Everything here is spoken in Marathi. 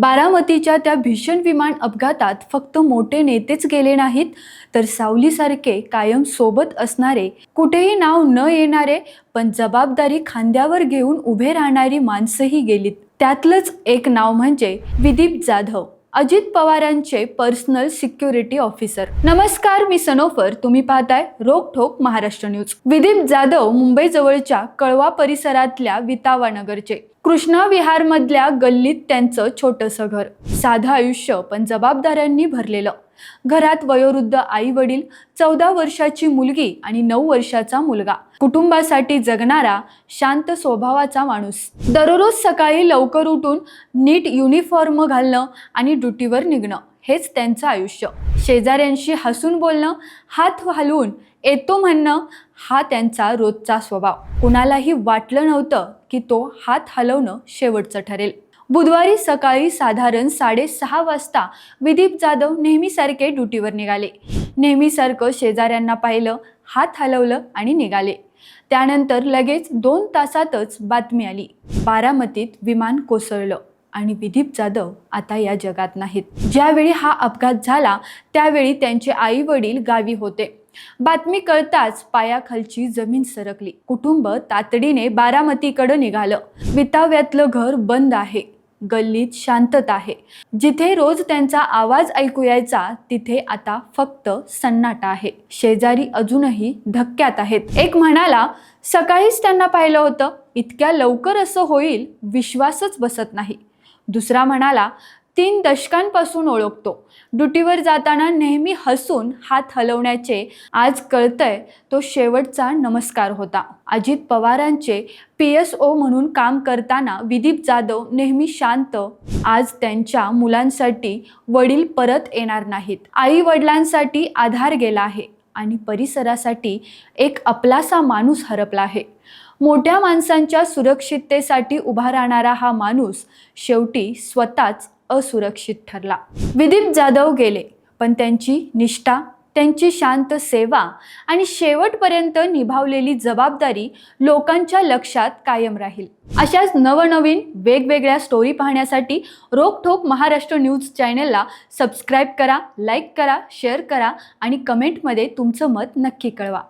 बारामतीच्या त्या भीषण विमान अपघातात फक्त मोठे नेतेच गेले नाहीत तर सावलीसारखे कायम सोबत असणारे कुठेही नाव न येणारे पण जबाबदारी खांद्यावर घेऊन उभे राहणारी माणसंही गेलीत. त्यातलंच एक नाव म्हणजे विदीप जाधव अजित पवारांचे पर्सनल सिक्युरिटी ऑफिसर नमस्कार मी सनोफर. तुम्ही पाहताय रोकठोक महाराष्ट्र न्यूज विदीप जाधव मुंबई जवळच्या कळवा परिसरातल्या वितावा नगरचे. कृष्णा विहारमधल्या गल्लीत त्यांचं छोटंसं घर. साधं आयुष्य पण जबाबदाऱ्यांनी भरलेलं. घरात वयोवृद्ध आई वडील चौदा वर्षाची मुलगी आणि नऊ वर्षाचा मुलगा. कुटुंबासाठी जगणारा शांत स्वभावाचा माणूस. दररोज सकाळी लवकर उठून नीट युनिफॉर्म घालणं आणि ड्युटीवर निघणं. हेच त्यांचं आयुष्य. शेजाऱ्यांशी हसून बोलणं हात हलवून येतो म्हणणं हा त्यांचा रोजचा स्वभाव. कुणालाही वाटलं नव्हतं की तो हात हलवणं शेवटचं ठरेल. बुधवारी सकाळी साधारण साडेसहा वाजता विदीप जाधव नेहमीसारखे ड्युटीवर निघाले. नेहमीसारखं शेजाऱ्यांना पाहिलं हात हलवलं आणि निघाले. त्यानंतर लगेच दोन तासातच बातमी आली. बारामतीत विमान कोसळलं. आणि विदीप जाधव आता या जगात नाहीत. ज्यावेळी हा अपघात झाला त्यावेळी त्यांचे आई वडील गावी होते. बातमी कळताच पायाखालची जमीन सरकली. कुटुंब तातडीने बारामतीकडे निघालं. विताव्यातलं घर बंद आहे. गल्लीत शांतता आहे. जिथे रोज त्यांचा आवाज ऐकू यायचा तिथे आता फक्त सन्नाटा आहे. शेजारी अजूनही धक्क्यात आहेत. एक म्हणाला सकाळीच त्यांना पाहिलं होतं. इतक्या लवकर असं होईल विश्वासच बसत नाही. दुसरा म्हणाला तीन दशकांपासून ओळखतो. ड्युटीवर जाताना नेहमी हसून हात हलवण्याचे आज कळतंय तो शेवटचा नमस्कार होता. अजित पवारांचे पी एस ओ म्हणून काम करताना विदीप जाधव नेहमी शांत. आज त्यांच्या मुलांसाठी वडील परत येणार नाहीत. आई वडिलांसाठी आधार गेला आहे आणि परिसरासाठी एक आपलासा माणूस हरपला आहे. मोठ्या माणसांच्या सुरक्षिततेसाठी उभा राहणारा हा माणूस शेवटी स्वतःच असुरक्षित ठरला. विदीप जाधव गेले पण त्यांची निष्ठा त्यांची शांत सेवा आणि शेवटपर्यंत निभावलेली जबाबदारी लोकांच्या लक्षात कायम राहील. अशाच नवनवीन वेगवेगळ्या स्टोरी पाहण्यासाठी रोखठोक महाराष्ट्र न्यूज चॅनलला सबस्क्राईब करा लाईक करा शेअर करा आणि कमेंटमध्ये तुमचं मत नक्की कळवा.